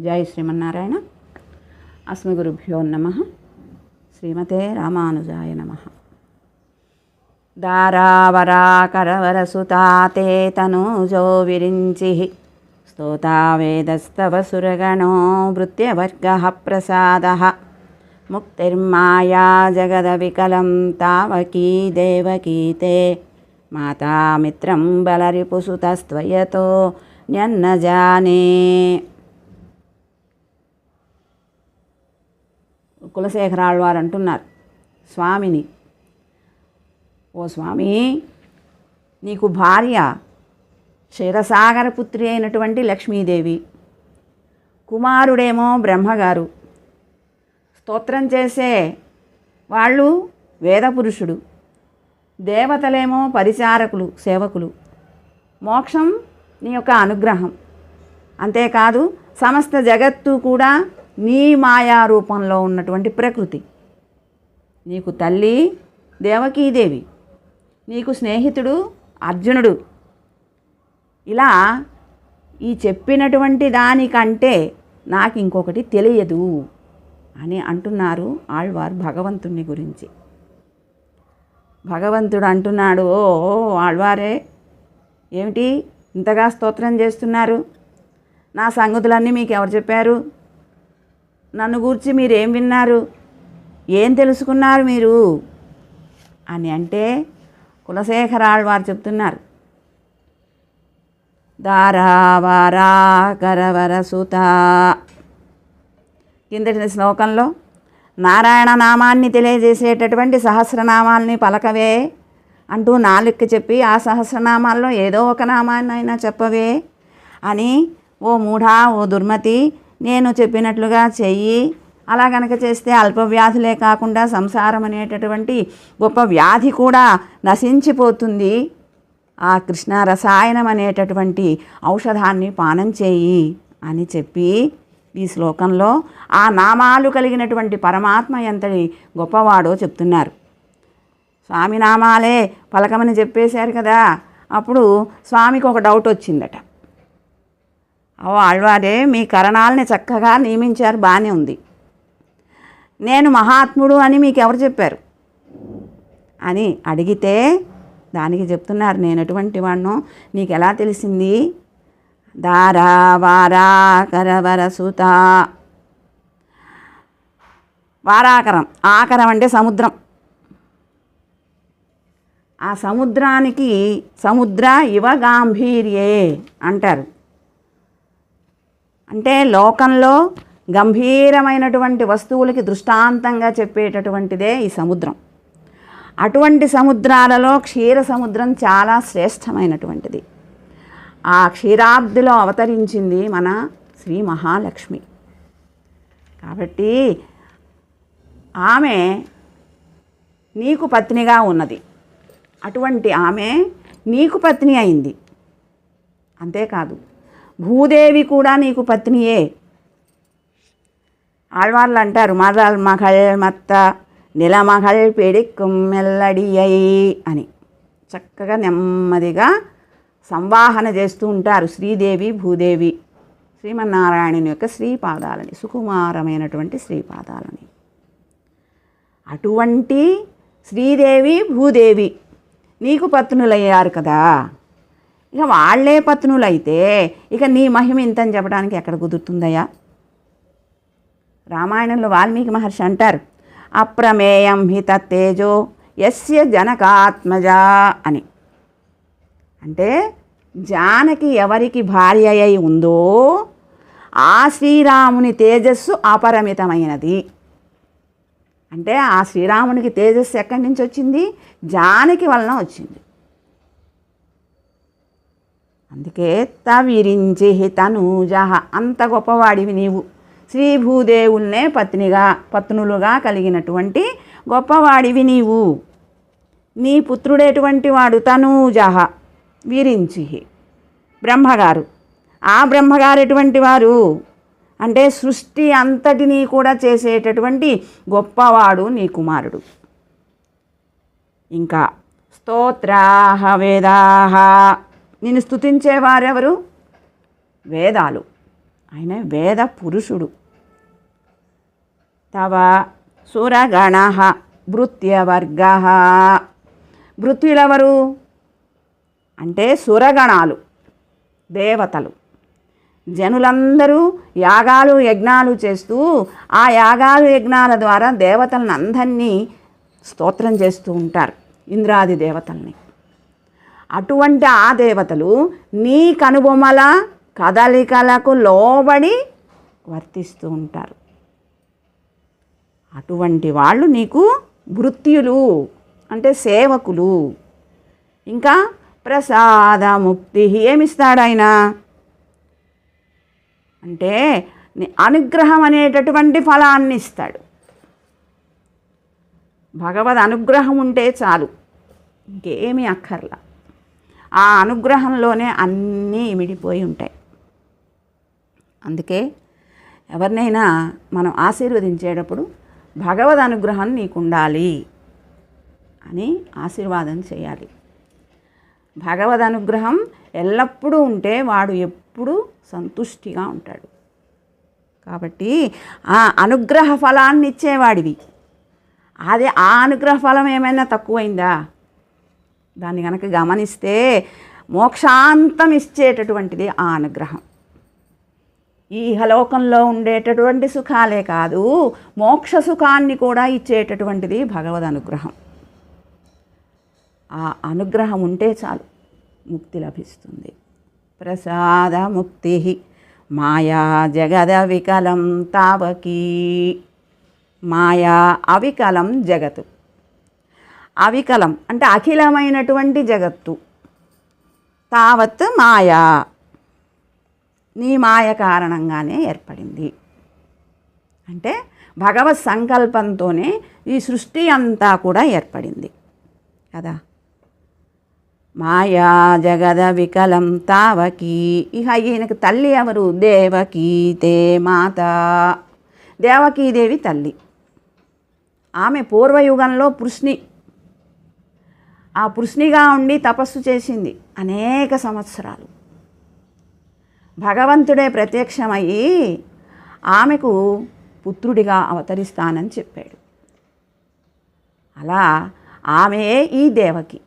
జై శ్రీమన్నారాయణ. అస్మగురుభ్యో నమ. శ్రీమతే రామానుజాయ నమ. దారావరాకరవరసుతాతే తనూజో విరించి. స్తోతావేదస్తవ సురగణో వృత్యవర్గ ప్రసాద. ముక్తిర్మాయా జగదవికలం తావకీ దేవకీతే. మాతామిత్రం బలరిపుసుతస్త్వయతో న్యన్న జానే కులశేఖరాళ్వారు అంటున్నారు స్వామిని ఓ స్వామి నీకు భార్య క్షీరసాగర పుత్రి అయినటువంటి లక్ష్మీదేవి కుమారుడేమో బ్రహ్మగారు. స్తోత్రం చేసే వాళ్ళు వేదపురుషుడు దేవతలేమో పరిచారకులు సేవకులు. మోక్షం నీ యొక్క అనుగ్రహం. అంతేకాదు సమస్త జగత్తు కూడా నీ మాయా రూపంలో ఉన్నటువంటి ప్రకృతి. నీకు తల్లి దేవకీదేవి నీకు స్నేహితుడు అర్జునుడు. ఇలా ఈ చెప్పినటువంటి దానికంటే నాకు ఇంకొకటి తెలియదు అని అంటున్నారు ఆళ్వారు భగవంతుని గురించి. భగవంతుడు అంటున్నాడు ఓ ఓ, ఆళ్వారే ఏమిటి ఇంతగా స్తోత్రం చేస్తున్నారు? నా సంగతులన్నీ మీకు ఎవరు చెప్పారు? నన్ను గూర్చి మీరేం విన్నారు? ఏం తెలుసుకున్నారు మీరు? అని అంటే కులశేఖరాళ్ వారు చెప్తున్నారు. దారావారాకరవరసుత కిందటి శ్లోకంలో నారాయణ నామాన్ని తెలియజేసేటటువంటి సహస్రనామాల్ని పలకవే అంటూ నాలుక్కి చెప్పి ఆ సహస్రనామాల్లో ఏదో ఒక నామాన్ని అయినా చెప్పవే అని ఓ మూఢా ఓ దుర్మతి నేను చెప్పినట్లుగా చెయ్యి. అలా గనక చేస్తే అల్పవ్యాధులే కాకుండా సంసారం అనేటటువంటి గొప్ప వ్యాధి కూడా నశించిపోతుంది. ఆ కృష్ణ రసాయనం అనేటటువంటి ఔషధాన్ని పానం చేయి అని చెప్పి ఈ శ్లోకంలో ఆ నామాలు కలిగినటువంటి పరమాత్మ ఎంతటి గొప్పవాడో చెప్తున్నారు. స్వామి నామాలే పలకమని చెప్పేశారు కదా. అప్పుడు స్వామికి ఒక డౌట్ వచ్చిందట. ఓ మీ కరణాలని చక్కగా నియమించారు బాగానే ఉంది. నేను మహాత్ముడు అని మీకు ఎవరు చెప్పారు? అని అడిగితే దానికి చెప్తున్నారు నేను ఎటువంటి వాడినో నీకు ఎలా తెలిసింది? దారా వారా కరవర సుత. వారాకరం ఆకరం అంటే సముద్రం. ఆ సముద్రానికి సముద్ర యువ గాంభీర్యే అంటారు. అంటే లోకంలో గంభీరమైనటువంటి వస్తువులకి దృష్టాంతంగా చెప్పేటటువంటిదే ఈ సముద్రం. అటువంటి సముద్రాలలో క్షీర సముద్రం చాలా శ్రేష్టమైనటువంటిది. ఆ క్షీరాబ్దిలో అవతరించింది మన శ్రీ మహాలక్ష్మి. కాబట్టి ఆమె నీకు పత్నిగా ఉన్నది. అటువంటి ఆమె నీకు పత్ని అయింది. అంతేకాదు భూదేవి కూడా నీకు పత్నియే. ఆళ్వార్లు అంటారు మరల్ మహల్ మత్త నిలమగళ్ పెడిక్కుం మెల్లడియై అని. చక్కగా నెమ్మదిగా సంవాహన చేస్తూ ఉంటారు శ్రీదేవి భూదేవి శ్రీమన్నారాయణుని యొక్క శ్రీపాదాలని సుకుమారమైనటువంటి శ్రీపాదాలని. అటువంటి శ్రీదేవి భూదేవి నీకు పత్నులయ్యారు కదా. ఇక వాళ్ళే పత్నులైతే ఇక నీ మహిమ ఇంతని చెప్పడానికి ఎక్కడ కుదురుతుందయ్యా? రామాయణంలో వాల్మీకి మహర్షి అంటారు అప్రమేయం హిత తేజో ఎస్య జనకాత్మజ అని. అంటే జానకి ఎవరికి భార్య అయి ఉందో ఆ శ్రీరాముని తేజస్సు అపరిమితమైనది. అంటే ఆ శ్రీరామునికి తేజస్సు ఎక్కడి నుంచి వచ్చింది? జానకి వలన వచ్చింది. అందుకే తవిరించి తనూజ అంత గొప్పవాడివి నీవు. శ్రీ భూదేవుల్నే పత్నిగా పత్నులుగా కలిగినటువంటి గొప్పవాడివి నీవు. నీ పుత్రుడేటువంటి వాడు తనూజహ వీరించిహి బ్రహ్మగారు. ఆ బ్రహ్మగారు ఎటువంటి వారు అంటే సృష్టి అంతటినీ కూడా చేసేటటువంటి గొప్పవాడు నీ కుమారుడు. ఇంకా స్తోత్రాహ వేదాహ. నిన్ను స్థుతించేవారెవరు వేదాలు. ఆయన వేద పురుషుడు. తవ సురగణ భృత్యవర్గ. భృత్యులెవరు? అంటే సురగణాలు దేవతలు. జనులందరూ యాగాలు యజ్ఞాలు చేస్తూ ఆ యాగాలు యజ్ఞాల ద్వారా దేవతలను అందరినీ స్తోత్రం చేస్తూ ఉంటారు ఇంద్రాది దేవతల్ని. అటువంటి ఆ దేవతలు నీ కనుబొమ్మల కదలికలకు లోబడి వర్తిస్తూ ఉంటారు. అటువంటి వాళ్ళు నీకు భృత్యులు అంటే సేవకులు. ఇంకా ప్రసాద ముక్తి ఏమిస్తాడు ఆయన? అంటే అనుగ్రహం అనేటటువంటి ఫలాన్ని ఇస్తాడు. భగవద్ అనుగ్రహం ఉంటే చాలు ఇంకేమీ అక్కర్లా. ఆ అనుగ్రహంలోనే అన్నీ ఇమిడిపోయి ఉంటాయి. అందుకే ఎవరినైనా మనం ఆశీర్వదించేటప్పుడు భగవద్ అనుగ్రహం నీకు ఉండాలి అని ఆశీర్వాదం చేయాలి. భగవద్ అనుగ్రహం ఎల్లప్పుడూ ఉంటే వాడు ఎప్పుడూ సంతుష్టిగా ఉంటాడు. కాబట్టి ఆ అనుగ్రహ ఫలాన్ని ఇచ్చేవాడివి అదే ఆ అనుగ్రహ ఫలం ఏమైనా తక్కువైందా? దాన్ని కనుక గమనిస్తే మోక్షాంతం ఇచ్చేటటువంటిది ఆ అనుగ్రహం. ఈ ఇహలోకంలో ఉండేటటువంటి సుఖాలే కాదు మోక్ష సుఖాన్ని కూడా ఇచ్చేటటువంటిది భగవద్ అనుగ్రహం. ఆ అనుగ్రహం ఉంటే చాలు ముక్తి లభిస్తుంది. ప్రసాద ముక్తి మాయా జగద వికలం తావకీ. మాయా అవికలం జగతు. అవికలం అంటే అఖిలమైనటువంటి జగత్తు. తావత్ మాయా. నీ మాయ కారణంగానే ఏర్పడింది. అంటే భగవత్ సంకల్పంతోనే ఈ సృష్టి అంతా కూడా ఏర్పడింది. కదా? మాయా జగద వికలం తావకి. ఇహ ఈయనకు తల్లి ఎవరు? దేవకీ తే మాత. దేవకీదేవి తల్లి. ఆమె పూర్వయుగంలో పృష్ణి ఆ పృష్ణిగా ఉండి తపస్సు చేసింది అనేక సంవత్సరాలు. భగవంతుడే ప్రత్యక్షమయ్యి ఆమెకు పుత్రుడిగా అవతరిస్తానని చెప్పాడు. అలా ఆమె ఈ దేవకి.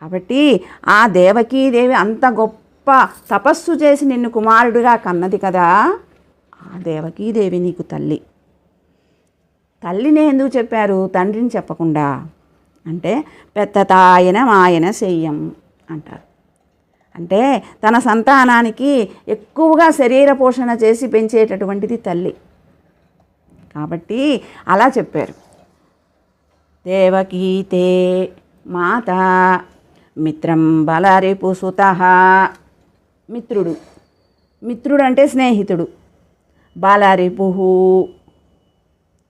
కాబట్టి ఆ దేవకీదేవి అంత గొప్ప తపస్సు చేసి నిన్ను కుమారుడిగా కన్నది కదా ఆ దేవకీదేవి నీకు తల్లి. తల్లిని ఎందుకు చెప్పారు? తండ్రిని చెప్పకుండా. అంటే పెద్ద తాయన మాయన శయ్యం అంటారు. అంటే తన సంతానానికి ఎక్కువగా శరీర పోషణ చేసి పెంచేటటువంటిది తల్లి. కాబట్టి అలా చెప్పారు. దేవకీతే మాత మిత్రం బలరిపు సుత. మిత్రుడు. మిత్రుడు అంటే స్నేహితుడు. బాలరిపు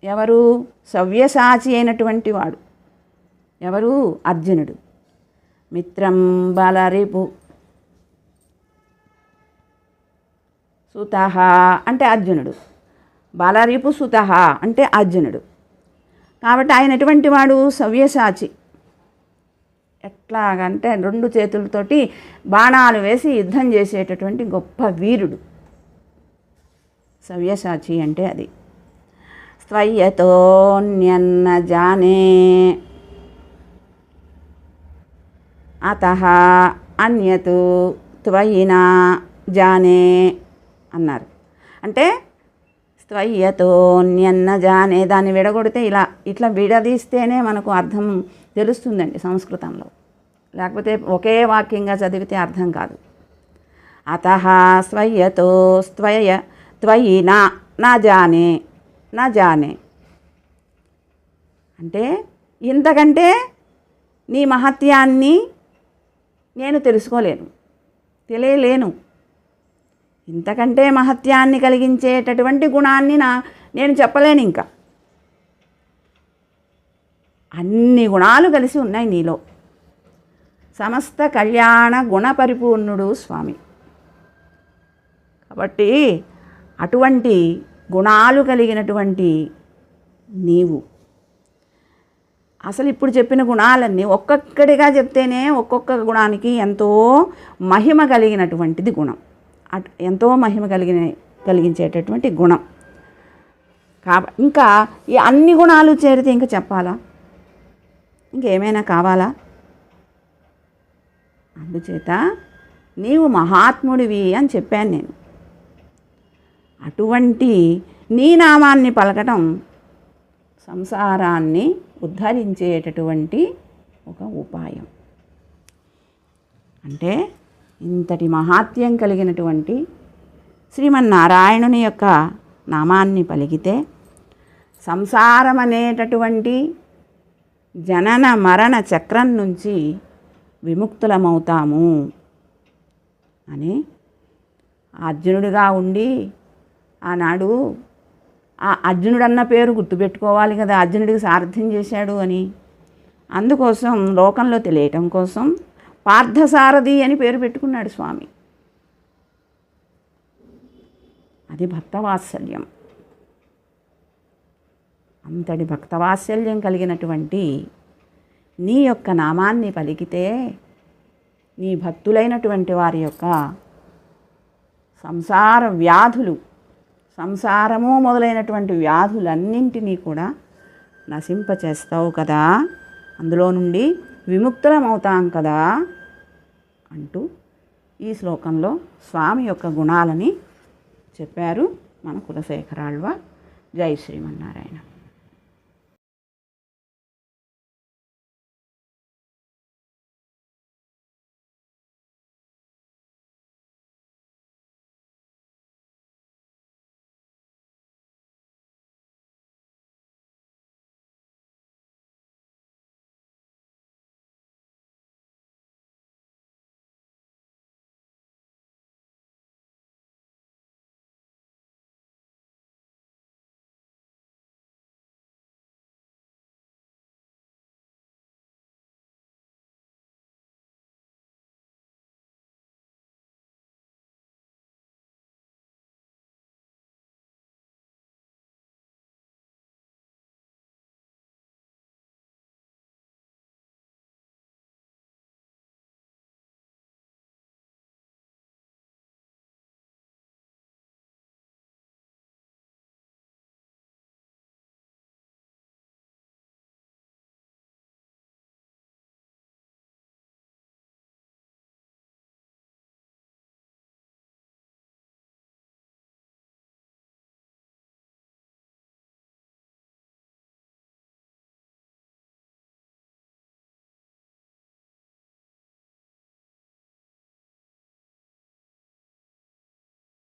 ఎవరు? సవ్యసాచి అయినటువంటి వాడు. ఎవరు అర్జునుడు. మిత్రం బలరిపు. సుత అంటే అర్జునుడు. బలరిపు సుత అంటే అర్జునుడు. కాబట్టి ఆయన ఎటువంటి వాడు? సవ్యసాచి. ఎట్లాగంటే రెండు చేతులతోటి బాణాలు వేసి యుద్ధం చేసేటటువంటి గొప్ప వీరుడు. సవ్యసాచి అంటే అది. స్వయ్యతోన్యన్న జానే. అత అన్యతు త్వయినా జానే అన్నారు. అంటే స్వయ్యతోన్యన్న జానే దాన్ని విడగొడితే ఇలా ఇట్లా విడదీస్తేనే మనకు అర్థం తెలుస్తుందండి సంస్కృతంలో. లేకపోతే ఒకే వాక్యంగా చదివితే అర్థం కాదు. అత స్వయ్యతో స్వయ త్వయి నా నా జానే నా జానే. అంటే ఇంతకంటే నీ మహత్యాన్ని నేను తెలుసుకోలేను తెలియలేను. ఇంతకంటే మహత్యాన్ని కలిగించేటటువంటి గుణాన్ని నా నేను చెప్పలేను ఇంకా. అన్ని గుణాలు కలిసి ఉన్నాయి నీలో. సమస్త కళ్యాణ గుణ పరిపూర్ణుడు స్వామి. కాబట్టి అటువంటి గుణాలు కలిగినటువంటి నీవు. అసలు ఇప్పుడు చెప్పిన గుణాలన్నీ ఒక్కొక్కడిగా చెప్తేనే ఒక్కొక్క గుణానికి ఎంతో మహిమ కలిగినటువంటిది గుణం. అట్ ఎంతో మహిమ కలిగిన కలిగించేటటువంటి గుణం. కాబ ఇంకా ఈ అన్ని గుణాలు చేరితే ఇంకా చెప్పాలా? ఇంకేమైనా కావాలా? అందుచేత నీవు మహాత్ముడివి అని చెప్పాను నేను. అటువంటి నీ నామాన్ని పలకటం సంసారాన్ని ఉద్ధరించేటటువంటి ఒక ఉపాయం. అంటే ఇంతటి మహాత్యం కలిగినటువంటి శ్రీమన్నారాయణుని యొక్క నామాన్ని పలికితే సంసారం అనేటటువంటి జనన మరణ చక్రం నుంచి విముక్తులమవుతాము అని అర్జునుడిగా ఉండి ఆనాడు ఆ అర్జునుడన్న పేరు గుర్తుపెట్టుకోవాలి కదా అర్జునుడికి సారథ్యం చేశాడు అని. అందుకోసం లోకంలో తెలియటం కోసం పార్థసారథి అని పేరు పెట్టుకున్నాడు స్వామి. అది భక్తవాత్సల్యం అంతటి భక్తవాత్సల్యం కలిగినటువంటి నీ యొక్క నామాన్ని పలికితే నీ భక్తులైనటువంటి వారి యొక్క సంసార వ్యాధులు సంసారము మొదలైనటువంటి వ్యాధులన్నింటినీ కూడా నశింపచేస్తావు కదా. అందులో నుండి విముక్తులమవుతాం కదా అంటూ ఈ శ్లోకంలో స్వామి యొక్క గుణాలని చెప్పారు మన కులశేఖరాళ్వ. జై శ్రీమన్నారాయణ.